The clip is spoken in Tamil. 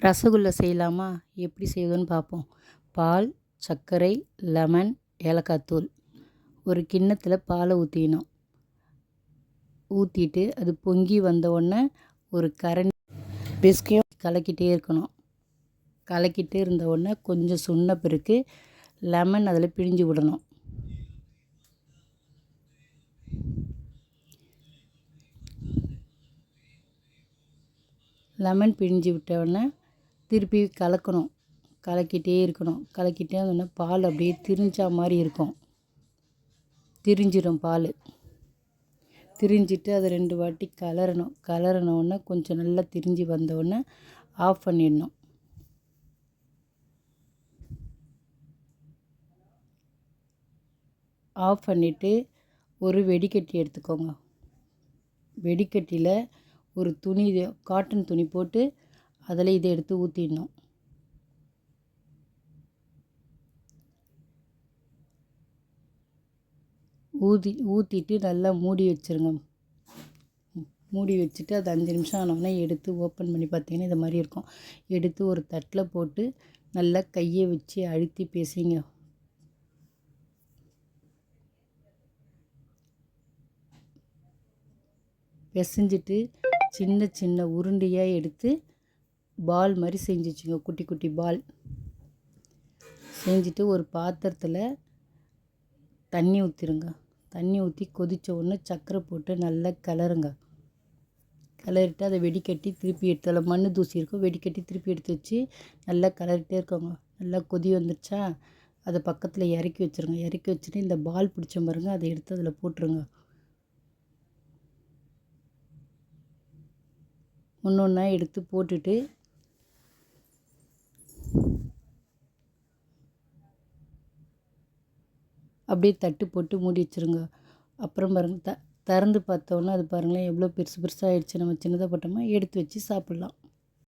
ரசகுல்லா செய்யலாமா? எப்படி செய்வதுன்னு பார்ப்போம் பால் சர்க்கரை லெமன் ஏலக்காய் தூள். ஒரு கிண்ணத்தில் பாலை ஊற்றிக்கணும் ஊற்றிட்டு அது பொங்கி வந்த உடனே ஒரு கரண்டி பிஸ்கையும் கலக்கிட்டே இருக்கணும். கலக்கிட்டே இருந்த உடனே கொஞ்சம் சுண்ண பிறகு லெமன் அதில் பிழிஞ்சு விடணும். லெமன் பிழிஞ்சு விட்ட உடனே திருப்பி கலக்கணும். கலக்கிட்டே இருக்கணும். கலக்கிட்டே இருந்தோன்னா பால் அப்படியே திரிஞ்சா மாதிரி இருக்கும். திரிஞ்சிடும் பால். திரிஞ்சிட்டு அதை ரெண்டு வாட்டி கலரணும். கலரினோடனே கொஞ்சம் நல்லா திரிஞ்சு வந்தோடனே ஆஃப் பண்ணிடணும். ஆஃப் பண்ணிவிட்டு ஒரு வெடிக்கட்டி எடுத்துக்கோங்க. வெடிக்கட்டியில் ஒரு துணி காட்டன் துணி போட்டு அதில் இதை எடுத்து ஊற்றிடணும் ஊதி ஊற்றிட்டு நல்லா மூடி வச்சுருங்க. மூடி வச்சுட்டு அது அஞ்சு நிமிஷம் ஆனோடனே எடுத்து ஓப்பன் பண்ணி பார்த்தீங்கன்னா இது மாதிரி இருக்கும். எடுத்து ஒரு தட்டில் போட்டு நல்லா கையை வச்சு அழுத்தி பேசிங்க. பிசைஞ்சிட்டு சின்ன சின்ன உருண்டையாக எடுத்து பால் மாதிரி செஞ்சிச்சுங்க குட்டி குட்டி பால். செஞ்சுட்டு ஒரு பாத்திரத்தில் தண்ணி ஊற்றிருங்க தண்ணி ஊற்றி கொதித்த உடனே சர்க்கரை போட்டு நல்லா கிளறுங்க. கிளறிட்டு அதை வெடிக்கட்டி திருப்பி எடுத்து அதில் மண் தூசி இருக்கும் வெடிக்கட்டி திருப்பி எடுத்து வச்சு நல்லா கிளறிட்டே இருக்கோங்க. நல்லா கொதி வந்துடுச்சா அதை பக்கத்தில் இறக்கி வச்சுருங்க. இறக்கி வச்சுட்டு இந்த பால் பிடிச்ச பாருங்க அதை எடுத்து அதில் போட்டுருங்க. ஒன்று ஒன்றா எடுத்து போட்டுட்டு அப்படியே தட்டு போட்டு மூடி வச்சுருங்க. அப்புறம் பாருங்கள் த திறந்து பார்த்தோன்னா அது பாருங்களேன் எவ்வளோ பெருசு பெருசாக ஆயிடுச்சு நம்ம சின்னதாக போட்டோமா எடுத்து வச்சு சாப்பிட்லாம்.